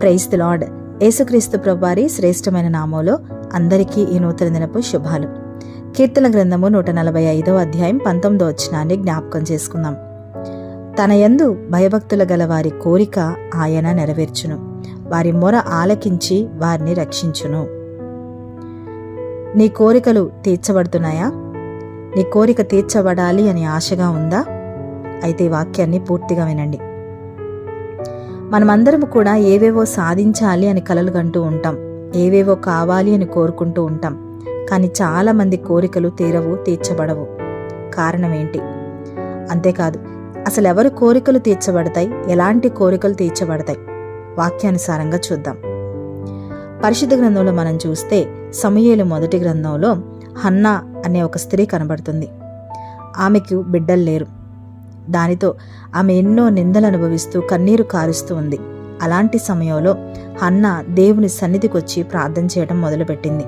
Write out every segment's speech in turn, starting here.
Praise the lord. యేసుక్రీస్తు ప్రభువారి శ్రేష్టమైన నామంలో అందరికీ ఈ నూతన దినపు శుభాలు. కీర్తన గ్రంథము నూట నలభై ఐదవ అధ్యాయం పంతొమ్మిదో వచ్చినాన్ని జ్ఞాపకం చేసుకుందాం. తన యందు భయభక్తుల గల వారి కోరిక ఆయన నెరవేర్చును. వారి మొర ఆలకించి వారిని రక్షించును. నీ కోరికలు తీర్చబడుతున్నాయా? నీ కోరిక తీర్చబడాలి అని ఆశగా ఉందా? అయితే వాక్యాన్ని పూర్తిగా వినండి. మనమందరం కూడా ఏవేవో సాధించాలి అని కలలు కంటూ ఉంటాం. ఏవేవో కావాలి అని కోరుకుంటూ ఉంటాం. కానీ చాలామంది కోరికలు తీరవు తీర్చబడవు. కారణం ఏంటి? అంతేకాదు అసలు ఎవరి కోరికలు తీర్చబడతాయి? ఎలాంటి కోరికలు తీర్చబడతాయి? వాక్యానుసారంగా చూద్దాం. పరిశుద్ధ గ్రంథంలో మనం చూస్తే సమయేలు మొదటి గ్రంథంలో హన్నా అనే ఒక స్త్రీ కనబడుతుంది. ఆమెకు బిడ్డలు లేరు. దానితో ఆమె ఎన్నో నిందలు అనుభవిస్తూ కన్నీరు కారుస్తూ ఉంది. అలాంటి సమయంలో హన్న దేవుని సన్నిధికొచ్చి ప్రార్థన చేయడం మొదలుపెట్టింది.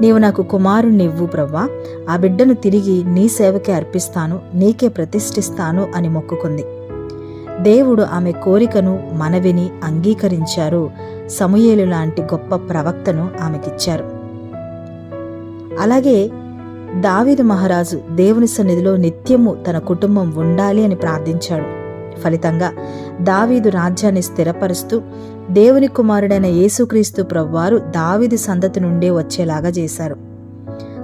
నీవు నాకు కుమారుణ్ణివ్వు ప్రవ్వా. ఆ బిడ్డను తిరిగి నీ సేవకే అర్పిస్తాను నీకే ప్రతిష్ఠిస్తాను అని మొక్కుకుంది. దేవుడు ఆమె కోరికను మనవిని అంగీకరించారు. సమూయేలు లాంటి గొప్ప ప్రవక్తను ఆమెకిచ్చారు. అలాగే దావీదు మహారాజు దేవుని సన్నిధిలో నిత్యము తన కుటుంబం ఉండాలి అని ప్రార్థించాడు. ఫలితంగా దావీదు రాజ్యాన్ని స్థిరపరుస్తూ దేవుని కుమారుడైన యేసుక్రీస్తు ప్రభువారు దావీదు సంతతి నుండే వచ్చేలాగా చేశారు.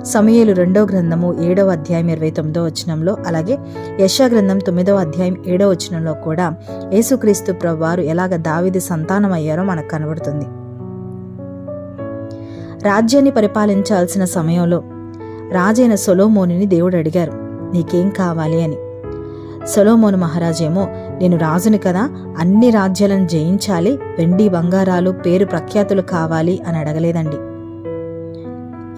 సమయలు రెండో గ్రంథము ఏడవ అధ్యాయం ఇరవై తొమ్మిదో వచనంలో అలాగే యశా గ్రంథం తొమ్మిదవ అధ్యాయం ఏడవ వచనంలో కూడా యేసుక్రీస్తు ప్రభువారు ఎలాగ దావిది సంతానం అయ్యారో మనకు కనబడుతుంది. రాజ్యాన్ని పరిపాలించాల్సిన సమయంలో రాజైన సొలోమోనిని దేవుడు అడిగారు నీకేం కావాలి అని? సొలోమోను మహారాజేమో నేను రాజుని కదా అన్ని రాజ్యాలను జయించాలి వెండి బంగారాలు పేరు ప్రఖ్యాతులు కావాలి అని అడగలేదండి.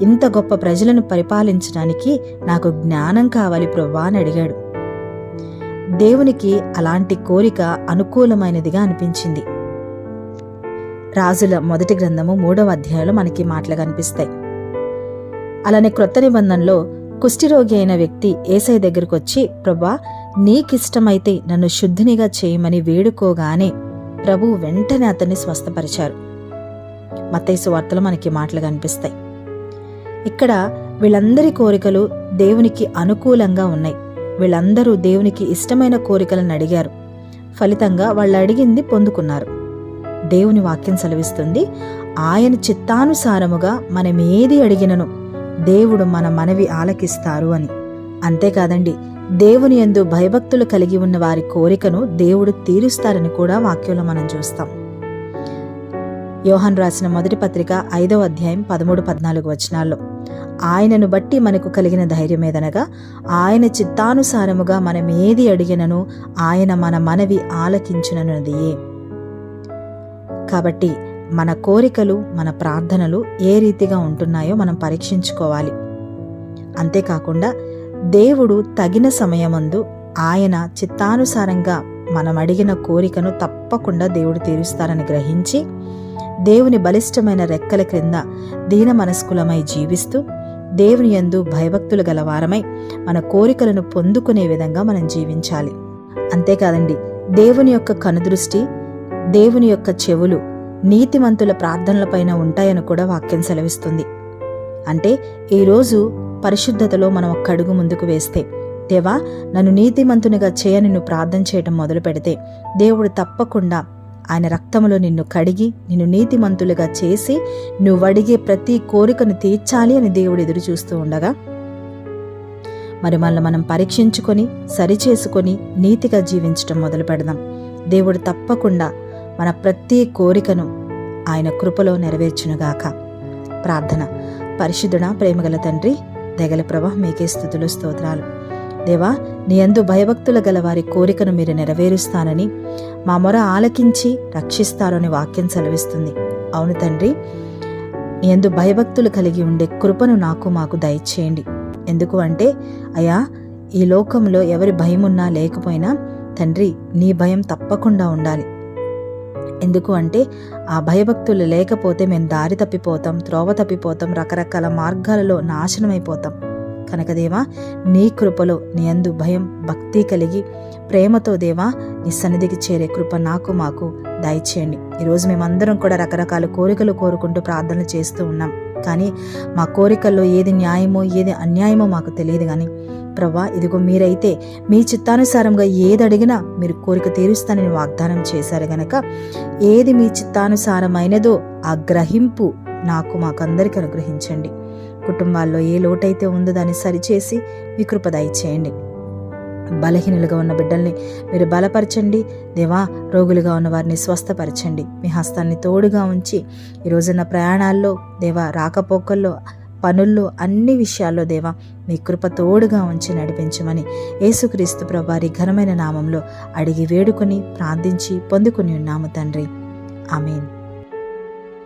ఇంత గొప్ప ప్రజలను పరిపాలించడానికి నాకు జ్ఞానం కావాలి ప్రవ్వా అని అడిగాడు. దేవునికి అలాంటి కోరిక అనుకూలమైనదిగా అనిపించింది. రాజుల మొదటి గ్రంథము మూడవ అధ్యాయంలో మనకి మాటలు కనిపిస్తాయి అలానే క్రొత్త నిబంధనలో కుష్ఠిరోగి అయిన వ్యక్తి ఏసై దగ్గరకొచ్చి ప్రభా నీకిష్టమైతే నన్ను శుద్ధినిగా చేయమని వేడుకోగానే ప్రభు వెంటనే అతన్ని స్వస్థపరిచారు. మత్తైసు వార్తలు మనకి మాటలు కనిపిస్తాయి. ఇక్కడ వీళ్ళందరి కోరికలు దేవునికి అనుకూలంగా ఉన్నాయి. వీళ్ళందరూ దేవునికి ఇష్టమైన కోరికలను అడిగారు. ఫలితంగా వాళ్ళు అడిగింది పొందుకున్నారు. దేవుని వాక్యం సెలవిస్తుంది ఆయన చిత్తానుసారముగా మనమేది అడిగినను దేవుడు మన మనవి ఆలకిస్తారు అని. అంతేకాదండి దేవుని యందు భయభక్తులు కలిగి ఉన్న వారి కోరికను దేవుడు తీరుస్తారని కూడా వాక్యంలో మనం చూస్తాం. యోహన్ రాసిన మొదటి పత్రిక ఐదవ అధ్యాయం పదమూడు పద్నాలుగు వచనాల్లో ఆయనను బట్టి మనకు కలిగిన ధైర్యమేదనగా ఆయన చిత్తానుసారముగా మనం ఏది అడిగినను ఆయన మన మనవి ఆలకించునన్నదియే కాబట్టి మన కోరికలు మన ప్రార్థనలు ఏ రీతిగా ఉంటున్నాయో మనం పరీక్షించుకోవాలి. అంతేకాకుండా దేవుడు తగిన సమయమందు ఆయన చిత్తానుసారంగా మనం అడిగిన కోరికను తప్పకుండా దేవుడు తీరుస్తారని గ్రహించి దేవుని బలిష్టమైన రెక్కల క్రింద దీన మనస్కులమై జీవిస్తూ దేవుని యందు భయభక్తులు గలవారమై మన కోరికలను పొందుకునే విధంగా మనం జీవించాలి. అంతేకాదండి దేవుని యొక్క కనుదృష్టి దేవుని యొక్క చెవులు నీతిమంతుల ప్రార్థనలపైన ఉంటాయని కూడా వాక్యం సెలవిస్తుంది. అంటే ఈరోజు పరిశుద్ధతలో మనం ఒక్క అడుగు ముందుకు వేస్తే దేవా నన్ను నీతిమంతునిగా చేయని నువ్వు ప్రార్థన చేయటం మొదలు పెడితే దేవుడు తప్పకుండా ఆయన రక్తములో నిన్ను కడిగి నిన్ను నీతిమంతులుగా చేసి నువ్వు అడిగే ప్రతి కోరికను తీర్చాలి అని దేవుడు ఎదురు చూస్తూ ఉండగా మరి మనల్ని మనం పరీక్షించుకొని సరిచేసుకొని నీతిగా జీవించటం మొదలు పెడదాం. దేవుడు తప్పకుండా మన ప్రతి కోరికను ఆయన కృపలో నెరవేర్చునుగాక. ప్రార్థన. పరిశుద్ధుడా ప్రేమగల తండ్రి దగల ప్రభ మీకే స్థుతులు స్తోత్రాలు. దేవా నీ అందు భయభక్తుల గల వారి కోరికను మీరు నెరవేరుస్తానని మా మొర ఆలకించి రక్షిస్తారని వాక్యం సెలవిస్తుంది. అవును తండ్రి నీ అందు భయభక్తులు కలిగి ఉండే కృపను నాకు మాకు దయచేయండి. ఎందుకు అంటే అయా ఈ లోకంలో ఎవరి భయమున్నా లేకపోయినా తండ్రి నీ భయం తప్పకుండా ఉండాలి. ఎందుకు అంటే ఆ భయభక్తులు లేకపోతే మేము దారి తప్పిపోతాం త్రోవ తప్పిపోతాం రకరకాల మార్గాలలో నాశనమైపోతాం. కనుక దేవా నీ కృపలో నీ అందు భయం భక్తి కలిగి ప్రేమతో దేవా నీ సన్నిధికి చేరే కృప నాకు మాకు దయచేయండి. ఈరోజు మేమందరం కూడా రకరకాల కోరికలు కోరుకుంటూ ప్రార్థనలు చేస్తూ ఉన్నాం. కానీ మా కోరికల్లో ఏది న్యాయమో ఏది అన్యాయమో మాకు తెలియదు కానీ ప్రభా ఇదిగో మీరైతే మీ చిత్తానుసారంగా ఏది అడిగినా మీరు కోరిక తీరుస్తానని వాగ్దానం చేశారు గనక ఏది మీ చిత్తానుసారమైనదో ఆ గ్రహింపు నాకు మాకందరికీ అనుగ్రహించండి. కుటుంబాల్లో ఏ లోటైతే ఉందో దాన్ని సరిచేసి మీ కృప దయచేయండి. బలహీనులుగా ఉన్న బిడ్డల్ని మీరు బలపరచండి. దేవా రోగులుగా ఉన్న వారిని స్వస్థపరచండి. మీ హస్తాన్ని తోడుగా ఉంచి ఈ ప్రయాణాల్లో దేవా రాకపోకల్లో పనుల్లో అన్ని విషయాల్లో దేవా మీ కృప తోడుగా ఉంచి నడిపించమని యేసుక్రీస్తు ప్రభారి ఘనమైన నామంలో అడిగి వేడుకొని ప్రార్థించి పొందుకుని ఉన్నాము తండ్రి. ఆమెన్.